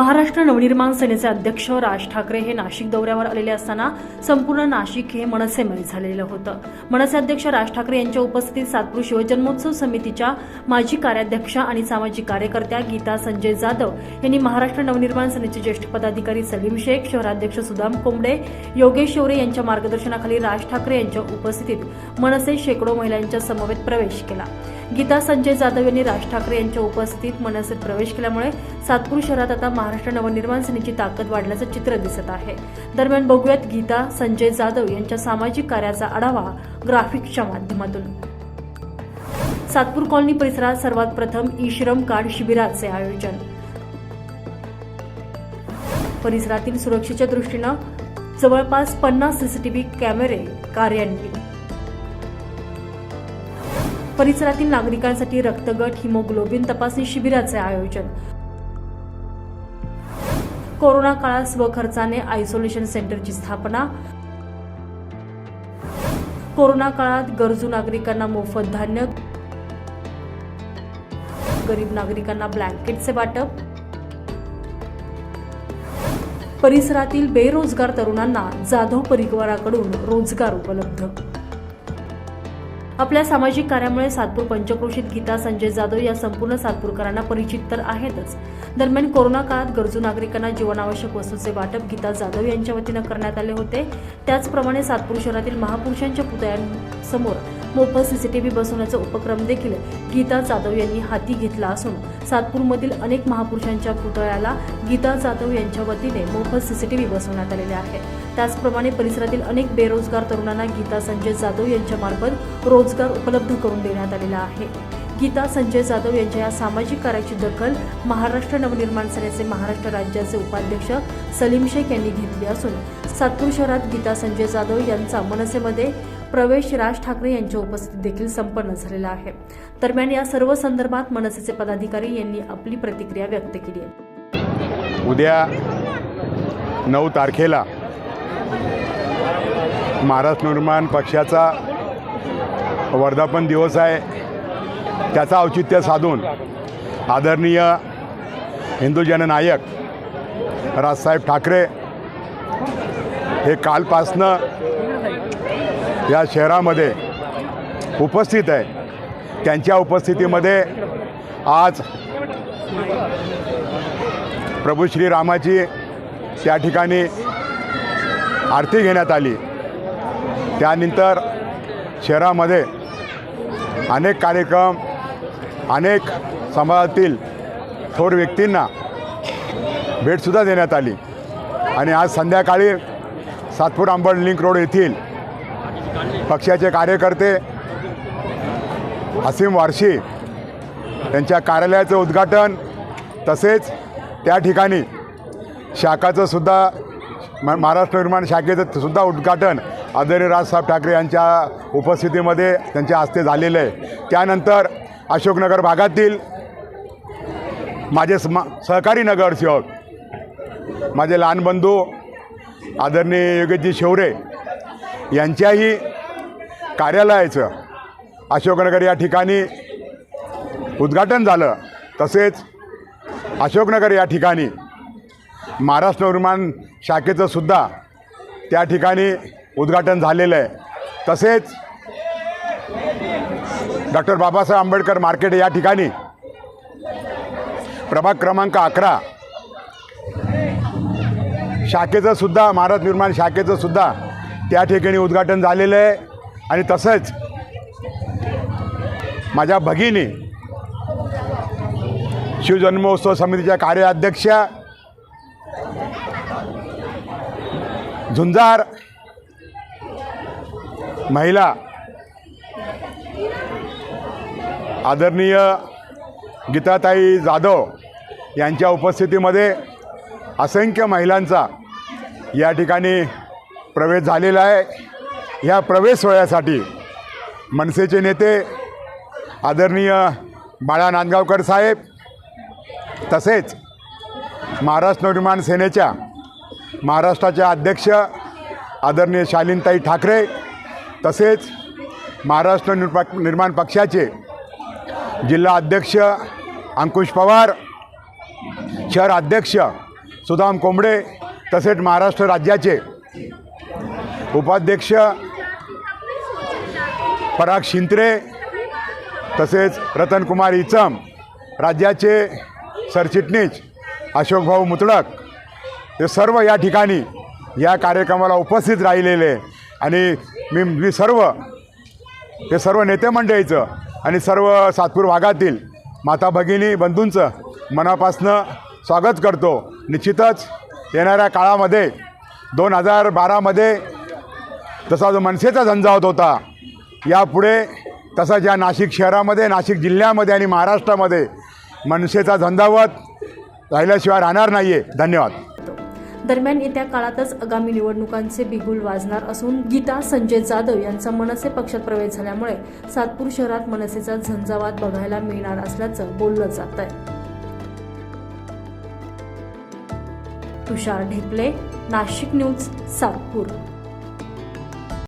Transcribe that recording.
महाराष्ट्र नवनिर्माण सेनेचे अध्यक्ष राज ठाकरे हे नाशिक दौऱ्यावर आलेले असताना संपूर्ण नाशिक हे मनसेमय झालेलं होतं. मनसे अध्यक्ष राज ठाकरे यांच्या उपस्थितीत सातपूर शिवजन्मोत्सव समितीच्या माजी कार्याध्यक्षा आणि सामाजिक कार्यकर्त्या गीता संजय जाधव यांनी महाराष्ट्र नवनिर्माण सेनेचे ज्येष्ठ पदाधिकारी सलीम शेख शहराध्यक्ष सुदाम कोंबडे योगेश शौरे यांच्या मार्गदर्शनाखाली राज ठाकरे यांच्या उपस्थितीत मनसे शेकडो महिलांच्या समवेत प्रवेश केला. गीता संजय जाधव यांनी राज ठाकरे यांच्या उपस्थितीत मनसेत प्रवेश केल्यामुळे सातपूर शहरात आता महाराष्ट्र नवनिर्माण सेनेची ताकद वाढल्याचं चित्र दिसत आहे. दरम्यान बघूयात गीता संजय जाधव यांच्या सामाजिक कार्याचा आढावा ग्राफिक्सच्या माध्यमातून. सातपूर कॉलनी परिसरात सर्वात प्रथम ई श्रम कार्ड शिबिराचे आयोजन. परिसरातील सुरक्षेच्या दृष्टीनं जवळपास पन्नास सीसीटीव्ही कॅमेरे कार्यान्वित. परिसरातील नागरिकांसाठी रक्तगट हिमोग्लोबिन तपासणी शिबिराचे आयोजन. कोरोना काळात स्वखर्चाने आयसोलेशन सेंटरची स्थापना. कोरोना काळात गरजू नागरिकांना मोफत धान्य. गरीब नागरिकांना ब्लँकेटचे वाटप. परिसरातील बेरोजगार तरुणांना जाधव परिवाराकडून रोजगार उपलब्ध. आपल्या सामाजिक कार्यामुळे सातपूर पंचक्रोशीत गीता संजय जाधव या संपूर्ण सातपूरकरांना परिचित तर आहेतच. दरम्यान कोरोना काळात गरजू नागरिकांना जीवनावश्यक वस्तूचे वाटप गीता जाधव यांच्या वतीनं करण्यात आले होते. त्याचप्रमाणे सातपूर शहरातील महापुरुषांच्या पुतळ्यांसमोर मोफत सीसीटीव्ही बसवण्याचा उपक्रम देखील गीता जाधव यांनी हाती घेतला असून सातपूरमधील अनेक महापुरुषांच्या पुतळ्याला गीता जाधव यांच्या वतीने मोफत सीसीटीव्ही बसवण्यात आलेले आहे. त्याचप्रमाणे परिसरातील अनेक बेरोजगार तरुणांना गीता संजय जाधव यांच्या मार्फत रोजगार उपलब्ध करून देण्यात आलेला आहे. गीता संजय जाधव यांच्या या सामाजिक कार्याची दखल महाराष्ट्र नवनिर्माण सेनेचे महाराष्ट्र राज्याचे उपाध्यक्ष सलीम शेख यांनी घेतली असून सातपूर शहरात गीता संजय जाधव यांचा मनसेमध्ये प्रवेश राज ठाकरे यांच्या उपस्थितीत देखील संपन्न झालेला आहे. दरम्यान या सर्व संदर्भात मनसेचे पदाधिकारी यांनी आपली प्रतिक्रिया व्यक्त केली आहे. उद्या नऊ तारखेला महाराष्ट्र निर्माण पक्षाचा वर्धापन दिवस आहे. त्याचा औचित्य साधून आदरणीय हिंदू जननायक राजसाहेब ठाकरे हे कालपासनं या शहरामध्ये उपस्थित आहे. त्यांच्या उपस्थितीमध्ये आज प्रभू श्रीरामाची त्या ठिकाणी आरती घेण्यात आली. त्यानंतर शहरामध्ये अनेक कार्यक्रम अनेक समाजातील थोर व्यक्तींना भेटसुद्धा देण्यात आली. आणि आज संध्याकाळी सातपूर अंबड लिंक रोड येथील पक्षाचे कार्यकर्ते असीम वारशी त्यांच्या कार्यालयाचं उद्घाटन तसेच त्या ठिकाणी शाखाचं सुद्धा म महाराष्ट्र निर्माण शाखेचं सुद्धा उद्घाटन आदरणीय राजसाहेब ठाकरे यांच्या उपस्थितीमध्ये त्यांच्या हस्ते झालेलं आहे. त्यानंतर अशोकनगर भागातील माझे समा सहकारी नगरसेवक माझे लहान बंधू आदरणीय योगेशजी शेवरे यांच्याही कार्यालयाचं अशोकनगर या ठिकाणी उद्घाटन झालं. तसेच अशोकनगर या ठिकाणी महाराष्ट्र निर्माण शाखेचं सुद्धा त्या ठिकाणी उद्घाटन झालेलं आहे. तसेच डॉक्टर बाबासाहेब आंबेडकर मार्केट या ठिकाणी प्रभाग क्रमांक अकरा शाखेचं सुद्धा महाराष्ट्र निर्माण शाखेचं सुद्धा त्या ठिकाणी उद्घाटन झालेलं आहे. आणि तसंच माझ्या भगिनी शिवजन्मोत्सव समितीच्या कार्याध्यक्षा झुंजार महिला आदरणीय गीताताई जाधव यांच्या उपस्थितीमध्ये असंख्य महिलांचा या ठिकाणी प्रवेश झालेला आहे. ह्या प्रवेश सोहळ्यासाठी मनसेचे नेते आदरणीय बाळा नांदगावकर साहेब तसेच महाराष्ट्र नवनिर्माण सेनेच्या महाराष्ट्राच्या अध्यक्ष आदरणीय शालीनताई ठाकरे तसेच महाराष्ट्र निर्पा निर्माण पक्षाचे जिल्हा अध्यक्ष अंकुश पवार शहर अध्यक्ष सुदाम कोंबडे तसेच महाराष्ट्र राज्याचे उपाध्यक्ष पराग शिंत्रे तसेच रतनकुमार इचम राज्याचे सरचिटणीस अशोकभाऊ मुतडक हे सर्व या ठिकाणी या कार्यक्रमाला उपस्थित राहिलेले आणि मी मी सर्व हे सर्व नेते मंडळीचं आणि सर्व सातपूर भागातील माता भगिनी बंधूंचं मनापासनं स्वागत करतो. निश्चितच येणाऱ्या काळामध्ये दोन हजार बारामध्ये तसा जो मनसेचा झंझावत होता यापुढे तसा ज्या नाशिक शहरामध्ये नाशिक जिल्ह्यामध्ये आणि महाराष्ट्रामध्ये मनसेचा झंझावत राहिल्याशिवाय राहणार नाही आहे धन्यवाद. दरम्यान येत्या काळातच आगामी निवडणुकांचे बिगुल वाजणार असून गीता संजय जाधव यांचा मनसे पक्षात प्रवेश झाल्यामुळे सातपूर शहरात मनसेचा झंझावात बघायला मिळणार असल्याचं बोललं जात आहे तुषार ढेपले नाशिक न्यूज सातपूर.